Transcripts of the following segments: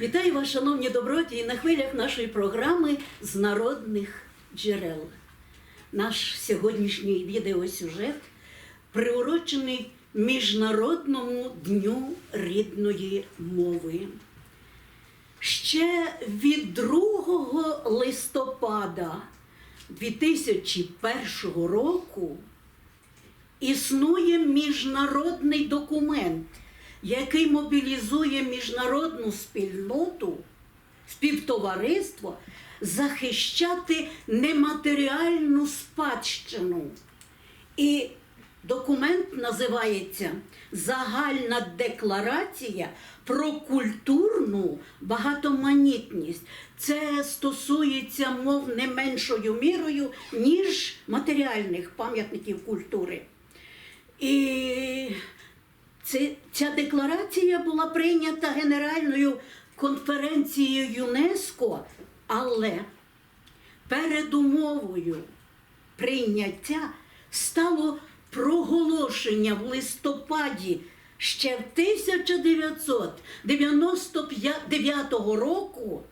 Вітаю вас, шановні доброті, на хвилях нашої програми з народних джерел. Наш сьогоднішній відеосюжет приурочений Міжнародному дню рідної мови. Ще від 2 листопада 2001 року існує міжнародний документ, який мобілізує міжнародну спільноту, співтовариство захищати нематеріальну спадщину. І документ називається Загальна декларація про культурну багатоманітність. Це стосується мов не меншою мірою, ніж матеріальних пам'ятників культури. І це, ця декларація була прийнята Генеральною конференцією ЮНЕСКО, але передумовою прийняття стало проголошення в листопаді ще в 1999 року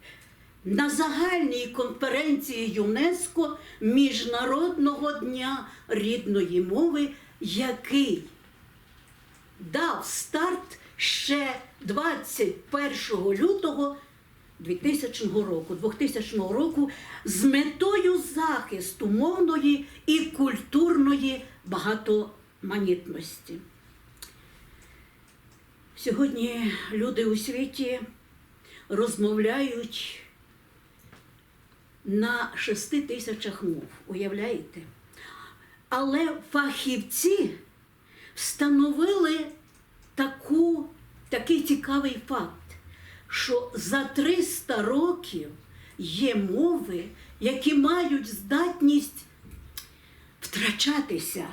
на загальній конференції ЮНЕСКО Міжнародного дня рідної мови, який дав старт ще 21 лютого 2000 року, 2000 року з метою захисту мовної і культурної багатоманітності. Сьогодні люди у світі розмовляють на 6 тисячах мов, уявляєте? Але фахівці встановили таку, такий цікавий факт, що за 300 років є мови, які мають здатність втрачатися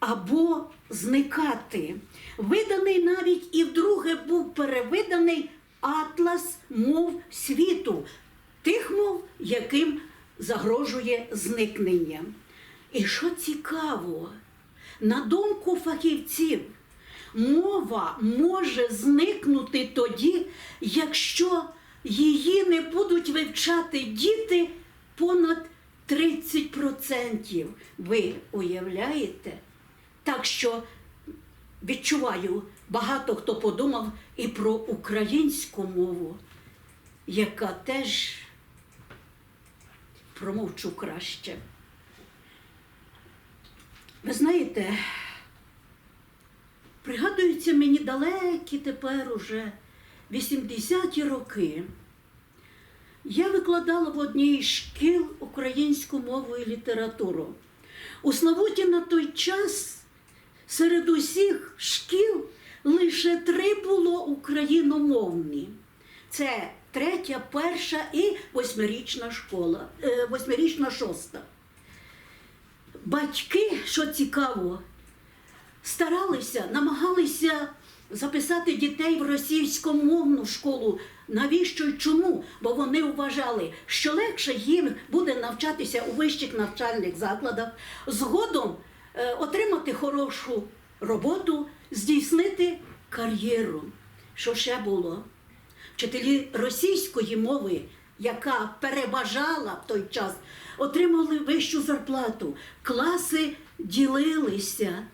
або зникати. Виданий навіть і вдруге був перевиданий атлас мов світу, тих мов, яким загрожує зникнення. І що цікаво, на думку фахівців, мова може зникнути тоді, якщо її не будуть вивчати діти понад 30%. Ви уявляєте? Так що відчуваю, багато хто подумав і про українську мову, яка теж промовчу краще. Знаєте, пригадуються мені далекі тепер уже 80-ті роки. Я викладала в одній із шкіл українську мову і літературу. У Славуті на той час серед усіх шкіл лише три було україномовні. Це третя, перша і восьмирічна школа, е, восьмирічна шоста. Батьки, що цікаво, старалися, намагалися записати дітей в російськомовну школу. Навіщо й чому? Бо вони вважали, що легше їм буде навчатися у вищих навчальних закладах, згодом е, отримати хорошу роботу, здійснити кар'єру. Що ще було? Вчителі російської мови, яка переважала в той час, отримали вищу зарплату. Класи ділилися.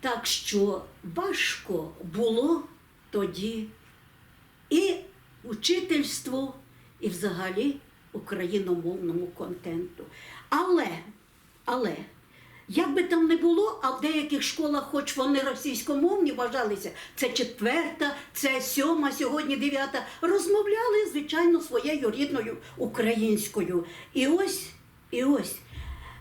Так що важко було тоді і учительству, і взагалі україномовному контенту. Але, але, як би там не було, а в деяких школах, хоч вони російськомовні вважалися, це четверта, це сьома, сьогодні дев'ята, розмовляли, звичайно, своєю рідною українською. І ось, і ось.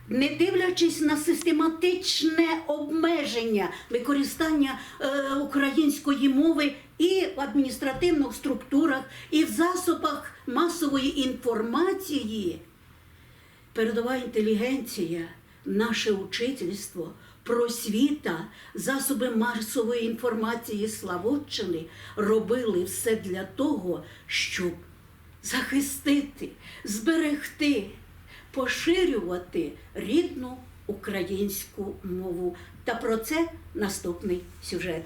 Не дивлячись на систематичне обмеження використання е, української мови і в адміністративних структурах, і в засобах масової інформації, передова інтелігенція, наше учительство, просвіта, засоби масової інформації Славутчини робили все для того, щоб захистити, зберегти поширювати рідну українську мову. Та про це наступний сюжет.